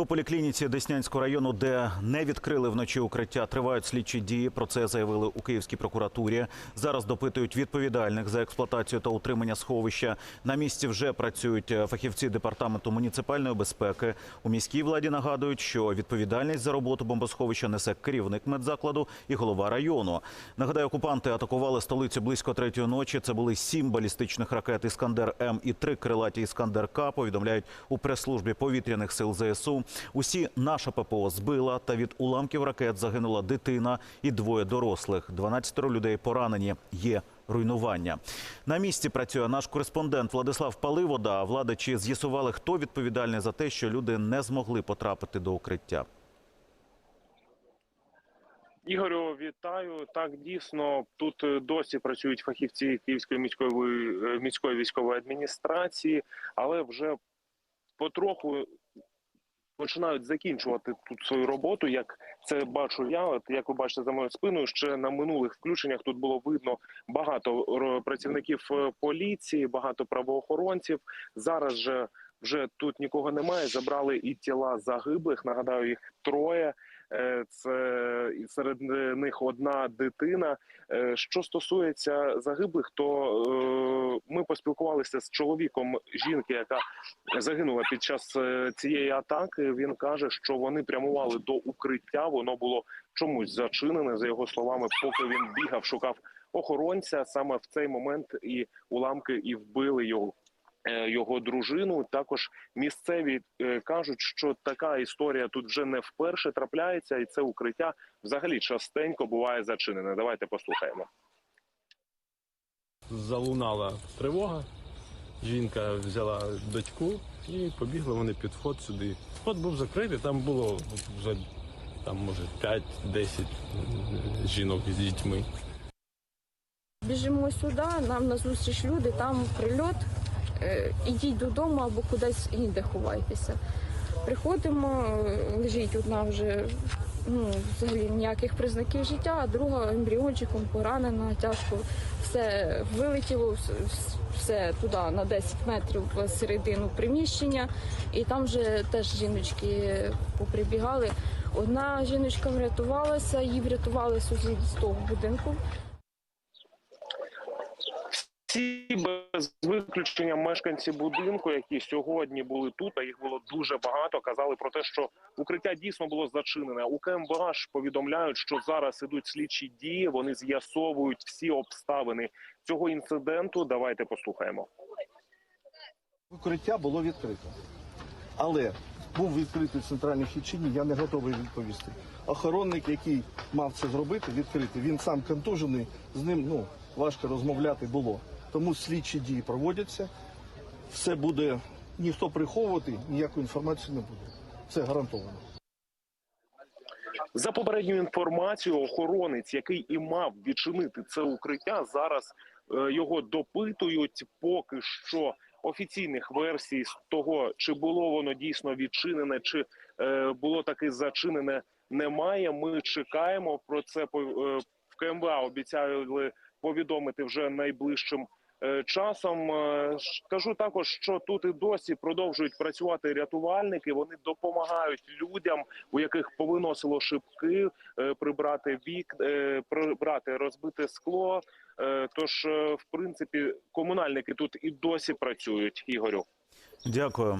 У поліклініці Деснянського району, де не відкрили вночі укриття, тривають слідчі дії. Про це заявили у Київській прокуратурі. Зараз допитують відповідальних за експлуатацію та утримання сховища. На місці вже працюють е, фахівці департаменту муніципальної безпеки. У міській владі нагадують, що відповідальність за роботу бомбосховища несе керівник медзакладу і голова району. Нагадаю, окупанти атакували столицю близько третьої ночі. Це були сім балістичних ракет Іскандер М і три крилаті Іскандер К. Повідомляють у прес-службі повітряних сил ЗСУ. Усі наша ППО збила, та від уламків ракет загинула дитина і двоє дорослих. 12 людей поранені. Є руйнування. На місці працює наш кореспондент Владислав Паливода. Влада чи з'ясували, хто відповідальний за те, що люди не змогли потрапити до укриття? Ігорю, вітаю. Так дійсно тут е, досі працюють фахівці Київської міської міської військової адміністрації, але вже потроху починають закінчувати тут свою роботу. Як це бачу я, от як ви бачите за моєю спиною, ще на минулих включеннях тут було видно багато працівників е, поліції, багато правоохоронців. Зараз же вже тут нікого немає. Забрали і тіла загиблих. Нагадаю, їх троє. Е, Це серед них одна дитина. Е, Що стосується загиблих, то е, ми поспілкувалися з чоловіком жінки, яка загинула під час цієї атаки. Він каже, що вони прямували до укриття. Воно було чомусь зачинене. За його словами, поки він бігав, шукав охоронця. Саме в цей момент і уламки і вбили його. Е, Його дружину також місцеві е, кажуть, що така історія тут вже не вперше трапляється, і це укриття взагалі частенько буває зачинене. Давайте послухаємо. залунала тривога. Жінка взяла дочку і побігли вони під вход сюди. Вход був закритий, там було вже там, може 5-10 жінок з дітьми. Біжимо сюди, нам назустріч люди, там прильот. Е, Ідіть додому або кудись інде ховайтеся. Приходимо, е, лежить одна вже ну, взагалі ніяких признаків життя, а друга ембріончиком поранена, тяжко все вилетіло, все туди на 10 метрів в середину приміщення. І там вже теж жіночки поприбігали. Одна жіночка врятувалася, її врятували сусіди з того будинку. Всі без виключення мешканці будинку, які сьогодні були тут, а їх було дуже багато, казали про те, що укриття дійсно було зачинене. У КМВА ж повідомляють, що зараз ідуть слідчі дії. Вони з'ясовують всі обставини цього інциденту. Давайте послухаємо. Укриття було відкрито. Але був відкритий центральний ні, я не готовий відповісти. Охоронник, який мав це зробити, відкритий, він сам контужений, з ним ну, важко розмовляти було. Тому слідчі дії проводяться. Все буде, ніхто приховувати, ніякої інформації не буде. Це гарантовано. За попередньою інформацією, охоронець, який і мав відчинити це укриття, зараз е, його допитують. Поки що офіційних версій з того, чи було воно дійсно відчинене, чи е, було таки зачинене, немає. Ми чекаємо про це. КМВА обіцяли повідомити вже найближчим. е, Часом Е, ж- кажу також, що тут і досі продовжують працювати рятувальники. Вони допомагають людям, у яких повиносило шибки, е, прибрати вік, прибрати розбите скло. Тож, в принципі, комунальники тут і досі працюють. Ігорю. Дякую.